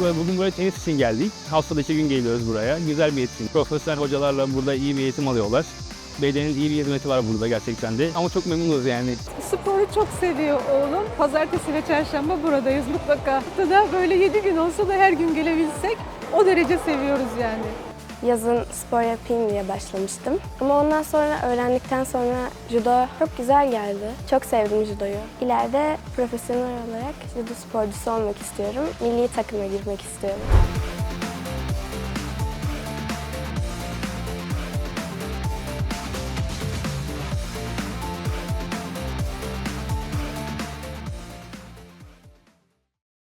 Bugün buraya tenis için geldik. Haftada iki gün geliyoruz buraya. Güzel bir etkinlik. Profesyonel hocalarla burada iyi bir eğitim alıyorlar. Belediyenin iyi bir hizmeti var burada gerçekten de. Ama çok memnunuz yani. Sporu çok seviyor oğlum. Pazartesi ve çarşamba buradayız mutlaka. Haftada böyle 7 gün olsa da her gün gelebilsek o derece seviyoruz yani. Yazın spor yapayım diye başlamıştım. Ama ondan sonra öğrendikten sonra judo çok güzel geldi. Çok sevdim judoyu. İleride profesyonel olarak judo sporcusu olmak istiyorum. Milli takıma girmek istiyorum.